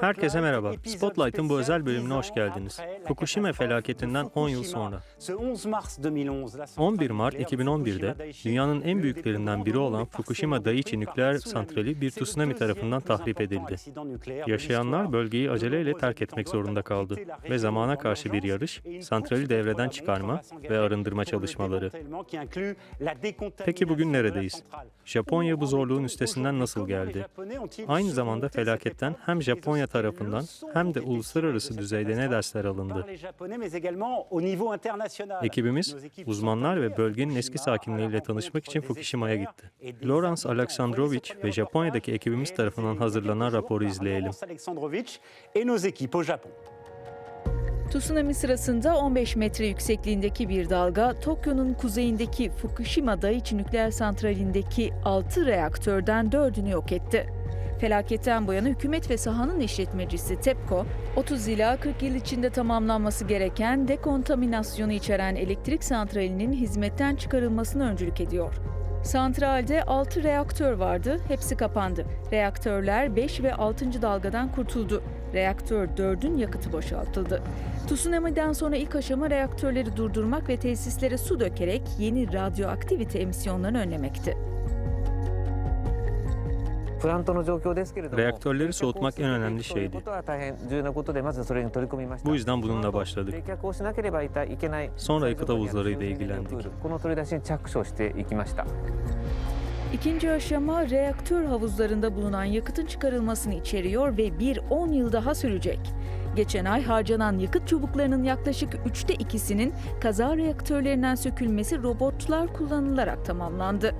Herkese merhaba. Spotlight'ın bu özel bölümüne hoş geldiniz. Fukushima felaketinden 10 yıl sonra. 11 Mart 2011'de dünyanın en büyüklerinden biri olan Fukushima Daiichi nükleer santrali bir tsunami tarafından tahrip edildi. Yaşayanlar bölgeyi aceleyle terk etmek zorunda kaldı ve zamana karşı bir yarış, santrali devreden çıkarma ve arındırma çalışmaları. Peki bugün neredeyiz? Japonya bu zorluğun üstesinden nasıl geldi? Aynı zamanda felaketten hem Japonya tarafından hem de uluslararası düzeyde ne dersler alındı? Ekibimiz, uzmanlar ve bölgenin eski sakinleriyle tanışmak için Fukushima'ya gitti. Lawrence Aleksandrovich ve Japonya'daki ekibimiz tarafından hazırlanan raporu izleyelim. Tsunami sırasında 15 metre yüksekliğindeki bir dalga Tokyo'nun kuzeyindeki Fukushima Daiichi nükleer santralindeki 6 reaktörden 4'ünü yok etti. Felaketten bu yana hükümet ve sahanın işletmecisi TEPCO, 30 ila 40 yıl içinde tamamlanması gereken dekontaminasyonu içeren elektrik santralinin hizmetten çıkarılmasını öncülük ediyor. Santralde 6 reaktör vardı, hepsi kapandı. Reaktörler 5 ve 6. dalgadan kurtuldu. Reaktör 4'ün yakıtı boşaltıldı. Tsunami'den sonra ilk aşama reaktörleri durdurmak ve tesislere su dökerek yeni radyoaktivite emisyonlarını önlemekti. Reaktörleri soğutmak en önemli şeydi. Bu yüzden bununla başladık. Sonra yakıt havuzlarıyla ilgilendik. İkinci aşama reaktör havuzlarında bulunan yakıtın çıkarılmasını içeriyor ve bir 10 yıl daha sürecek. Geçen ay harcanan yakıt çubuklarının yaklaşık üçte ikisinin kaza reaktörlerinden sökülmesi robotlar kullanılarak tamamlandı.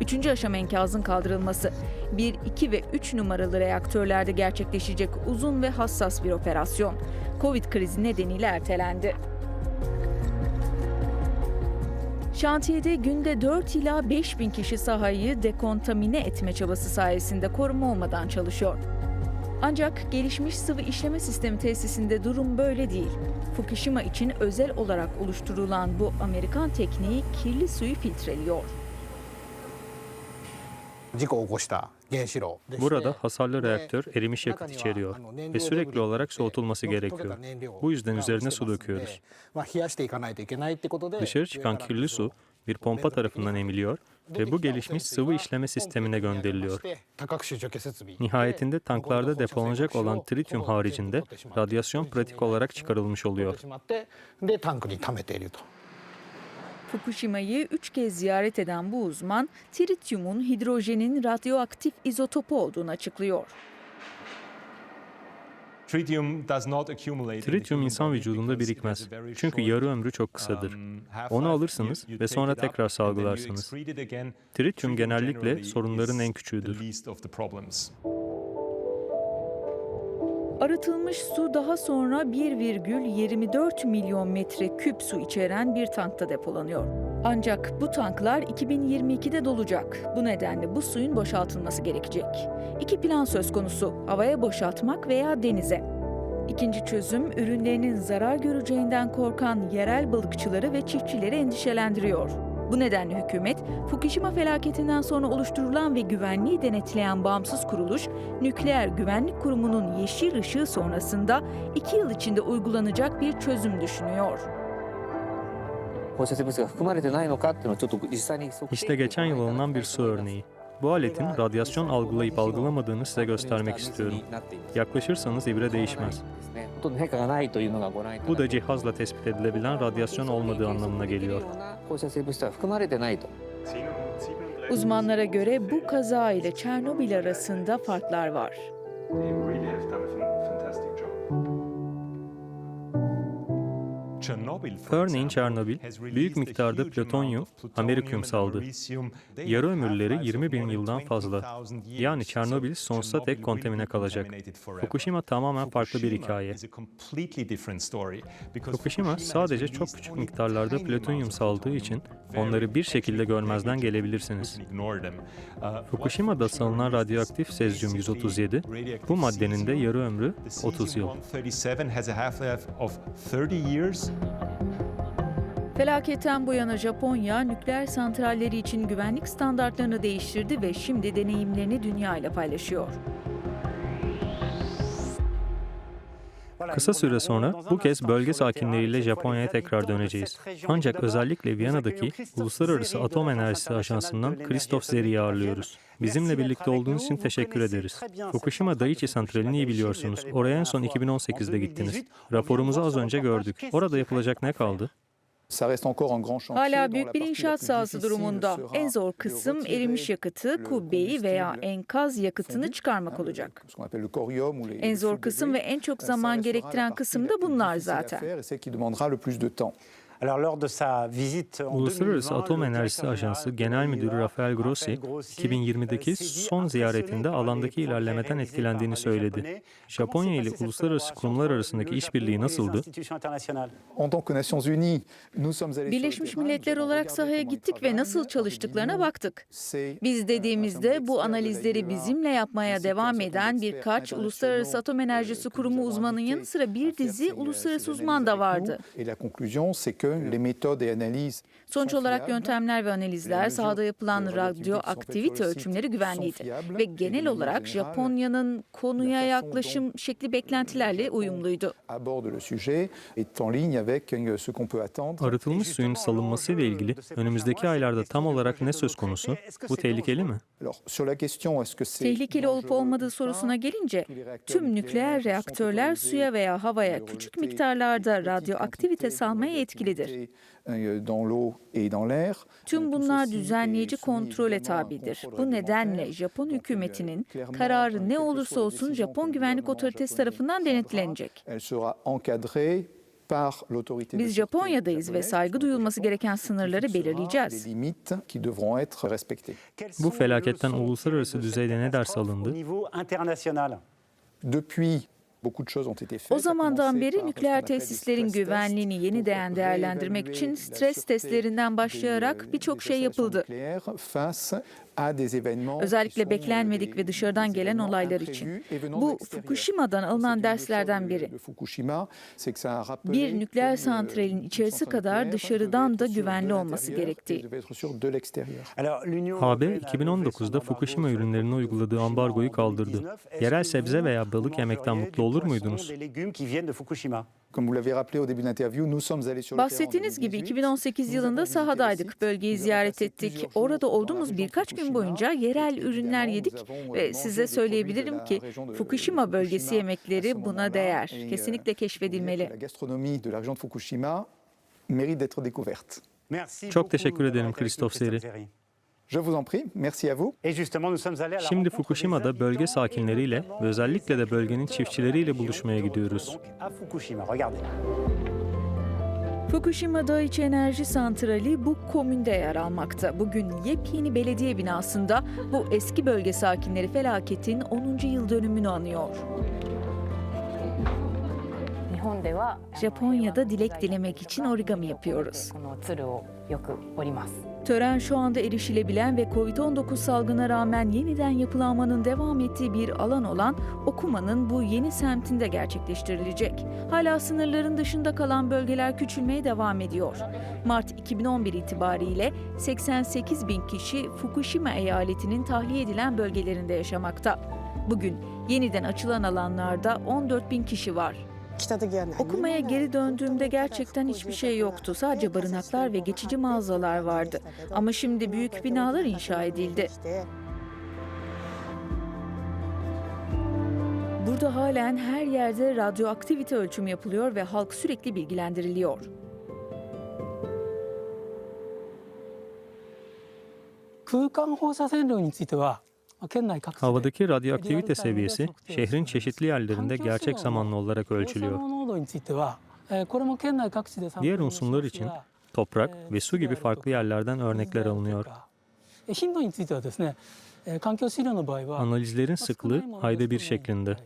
Üçüncü aşama enkazın kaldırılması. 1, 2 ve 3 numaralı reaktörlerde gerçekleşecek uzun ve hassas bir operasyon. Covid krizi nedeniyle ertelendi. Şantiyede günde 4 ila 5 bin kişi sahayı dekontamine etme çabası sayesinde koruma olmadan çalışıyor. Ancak gelişmiş sıvı işleme sistemi tesisinde durum böyle değil. Fukushima için özel olarak oluşturulan bu Amerikan tekniği kirli suyu filtreliyor. Burada hasarlı reaktör erimiş yakıt içeriyor ve sürekli olarak soğutulması gerekiyor. Bu yüzden üzerine su döküyoruz. Dışarı çıkan kirli su bir pompa tarafından emiliyor ve bu gelişmiş sıvı işleme sistemine gönderiliyor. Nihayetinde tanklarda depolanacak olan trityum haricinde radyasyon pratik olarak çıkarılmış oluyor. Fukushima'yı üç kez ziyaret eden bu uzman, trityumun hidrojenin radyoaktif izotopu olduğunu açıklıyor. Trityum insan vücudunda birikmez. Çünkü yarı ömrü çok kısadır. Onu alırsınız ve sonra tekrar salgılarsınız. Trityum genellikle sorunların en küçüğüdür. Arıtılmış su daha sonra 1,24 milyon metre küp su içeren bir tankta depolanıyor. Ancak bu tanklar 2022'de dolacak. Bu nedenle bu suyun boşaltılması gerekecek. İki plan söz konusu, havaya boşaltmak veya denize. İkinci çözüm, ürünlerinin zarar göreceğinden korkan yerel balıkçıları ve çiftçileri endişelendiriyor. Bu nedenle hükümet, Fukushima felaketinden sonra oluşturulan ve güvenliği denetleyen bağımsız kuruluş, Nükleer Güvenlik Kurumu'nun yeşil ışığı sonrasında iki yıl içinde uygulanacak bir çözüm düşünüyor. İşte geçen yıl alınan bir su örneği. Bu aletin radyasyon algılayıp algılamadığını size göstermek istiyorum. Yaklaşırsanız ibre değişmez. Bu da cihazla tespit edilebilen radyasyon olmadığı anlamına geliyor. Uzmanlara göre bu kaza ile Çernobil arasında farklar var. Örneğin Çernobil, büyük miktarda plütonyum, amerikyum saldı. Yarı ömürleri 20 bin yıldan fazla. Yani Çernobil sonsuza dek kontamine kalacak. Fukushima tamamen farklı bir hikaye. Fukushima sadece çok küçük miktarlarda plütonyum saldığı için onları bir şekilde görmezden gelebilirsiniz. Fukushima'da salınan radyoaktif sezyum 137, bu maddenin de yarı ömrü 30 yıl. Felaketten bu yana Japonya nükleer santralleri için güvenlik standartlarını değiştirdi ve şimdi deneyimlerini dünya ile paylaşıyor. Kısa süre sonra bu kez bölge sakinleriyle Japonya'ya tekrar döneceğiz. Ancak özellikle Viyana'daki Uluslararası Atom Enerjisi Ajansı'ndan Christoph Zeri'yi ağırlıyoruz. Bizimle birlikte olduğunuz için teşekkür ederiz. Fukushima Daiichi Santrali'ni iyi biliyorsunuz. Oraya en son 2018'de gittiniz. Raporumuzu az önce gördük. Orada yapılacak ne kaldı? Hala büyük bir inşaat sahası durumunda. En zor kısım erimiş yakıtı, kubbeyi veya enkaz yakıtını çıkarmak olacak. En zor kısım ve en çok zaman gerektiren kısım da bunlar zaten. Uluslararası Atom Enerjisi Ajansı Genel Müdürü Rafael Grossi, 2020'deki son ziyaretinde alandaki ilerlemeden etkilendiğini söyledi. Japonya ile uluslararası kurumlar arasındaki işbirliği nasıldı? Birleşmiş Milletler olarak sahaya gittik ve nasıl çalıştıklarına baktık. Biz dediğimizde bu analizleri bizimle yapmaya devam eden birkaç Uluslararası Atom Enerjisi Kurumu uzmanının yanı sıra bir dizi uluslararası uzman da vardı. les méthodes et analyses Sonuç olarak yöntemler ve analizler sahada yapılan radyoaktivite ölçümleri güvenliydi ve genel olarak Japonya'nın konuya yaklaşım şekli beklentilerle uyumluydu. Arıtılmış suyun salınması ile ilgili önümüzdeki aylarda tam olarak ne söz konusu? Bu tehlikeli mi? Tehlikeli olup olmadığı sorusuna gelince tüm nükleer reaktörler suya veya havaya küçük miktarlarda radyoaktivite salmaya etkilidir. Tüm bunlar düzenleyici kontrole tabidir. Bu nedenle Japon hükümetinin kararı ne olursa olsun Japon Güvenlik Otoritesi tarafından denetlenecek. Biz Japonya'dayız ve saygı duyulması gereken sınırları belirleyeceğiz. Bu felaketten uluslararası düzeyde ne ders alındı? O zamandan beri nükleer tesislerin güvenliğini yeniden değerlendirmek için stres testlerinden başlayarak birçok şey yapıldı. Özellikle beklenmedik ve dışarıdan gelen olaylar için. Bu Fukushima'dan alınan derslerden biri. Bir nükleer santralin içerisi kadar dışarıdan da güvenli olması gerektiği. AB 2019'da Fukushima ürünlerine uyguladığı ambargoyu kaldırdı. Yerel sebze veya balık yemekten mutlu olur muydunuz? Bahsettiğiniz gibi 2018 yılında sahadaydık, bölgeyi ziyaret ettik. Orada olduğumuz birkaç gün boyunca yerel ürünler yedik ve size söyleyebilirim ki Fukushima bölgesi yemekleri buna değer. Kesinlikle keşfedilmeli. Çok teşekkür ederim Christoph Seri. Şimdi Fukushima'da bölge sakinleriyle ve özellikle de bölgenin çiftçileriyle buluşmaya gidiyoruz. Fukushima Daiichi Enerji Santrali bu komünde yer almakta. Bugün yepyeni belediye binasında bu eski bölge sakinleri felaketin 10. yıl dönümünü anıyor. Japonya'da dilek dilemek için origami yapıyoruz. Tören şu anda erişilebilen ve Covid-19 salgına rağmen yeniden yapılanmanın devam ettiği bir alan olan Okuma'nın bu yeni semtinde gerçekleştirilecek. Hala sınırların dışında kalan bölgeler küçülmeye devam ediyor. Mart 2011 itibariyle 88 bin kişi Fukushima eyaletinin tahliye edilen bölgelerinde yaşamakta. Bugün yeniden açılan alanlarda 14 bin kişi var. Okumaya geri döndüğümde gerçekten hiçbir şey yoktu. Sadece barınaklar ve geçici mağazalar vardı. Ama şimdi büyük binalar inşa edildi. Burada halen her yerde radyoaktivite ölçümü yapılıyor ve halk sürekli bilgilendiriliyor. Havadaki radyoaktivite seviyesi şehrin çeşitli yerlerinde gerçek zamanlı olarak ölçülüyor. Diğer unsurlar için toprak ve su gibi farklı yerlerden örnekler alınıyor. Analizlerin sıklığı ayda bir şeklinde.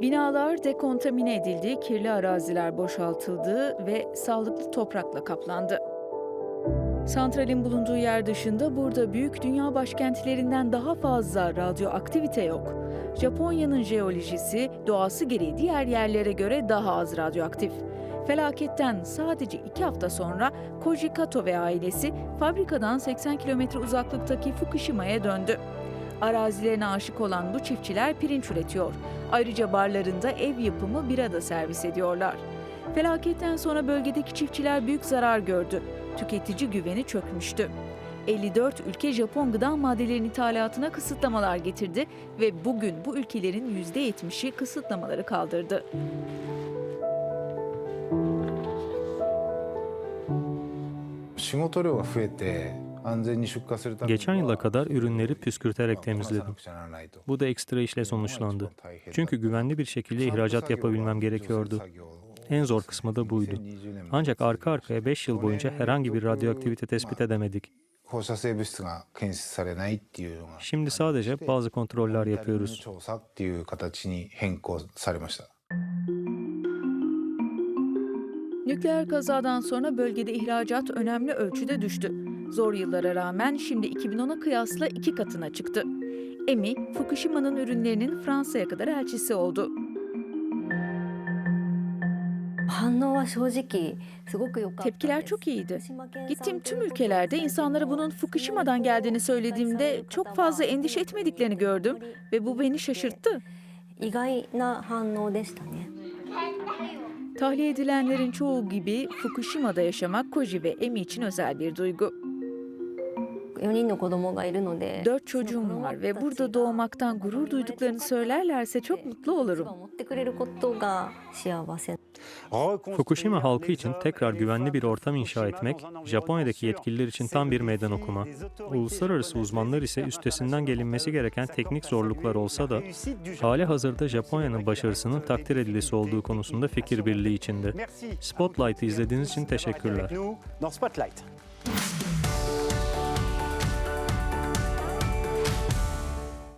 Binalar dekontamine edildi, kirli araziler boşaltıldı ve sağlıklı toprakla kaplandı. Santralin bulunduğu yer dışında burada büyük dünya başkentlerinden daha fazla radyoaktivite yok. Japonya'nın jeolojisi doğası gereği diğer yerlere göre daha az radyoaktif. Felaketten sadece iki hafta sonra Koji Kato ve ailesi fabrikadan 80 kilometre uzaklıktaki Fukushima'ya döndü. Arazilerine aşık olan bu çiftçiler pirinç üretiyor. Ayrıca barlarında ev yapımı bira da servis ediyorlar. Felaketten sonra bölgedeki çiftçiler büyük zarar gördü. Tüketici güveni çökmüştü. 54 ülke Japon gıda maddelerinin ithalatına kısıtlamalar getirdi ve bugün bu ülkelerin %70'i kısıtlamaları kaldırdı. Geçen yıla kadar ürünleri püskürterek temizledim. Bu da ekstra işle sonuçlandı. Çünkü güvenli bir şekilde ihracat yapabilmem gerekiyordu. En zor kısmı da buydu. Ancak arka arkaya 5 yıl boyunca herhangi bir radyoaktivite tespit edemedik. Şimdi sadece bazı kontroller yapıyoruz. Nükleer kazadan sonra bölgede ihracat önemli ölçüde düştü. Zor yıllara rağmen şimdi 2010'a kıyasla iki katına çıktı. EMI, Fukushima'nın ürünlerinin Fransa'ya kadar elçisi oldu. Tepkiler çok iyiydi. Gittiğim tüm ülkelerde insanlara bunun Fukushima'dan geldiğini söylediğimde çok fazla endişe etmediklerini gördüm ve bu beni şaşırttı. Tahliye edilenlerin çoğu gibi Fukushima'da yaşamak Koji ve Emi için özel bir duygu. Dört çocuğum var ve burada doğmaktan gurur duyduklarını söylerlerse çok mutlu olurum. Fukushima halkı için tekrar güvenli bir ortam inşa etmek, Japonya'daki yetkililer için tam bir meydan okuma. Uluslararası uzmanlar ise üstesinden gelinmesi gereken teknik zorluklar olsa da, hali hazırda Japonya'nın başarısının takdir edilisi olduğu konusunda fikir birliği içinde. Spotlight'ı izlediğiniz için teşekkürler. Spotlight.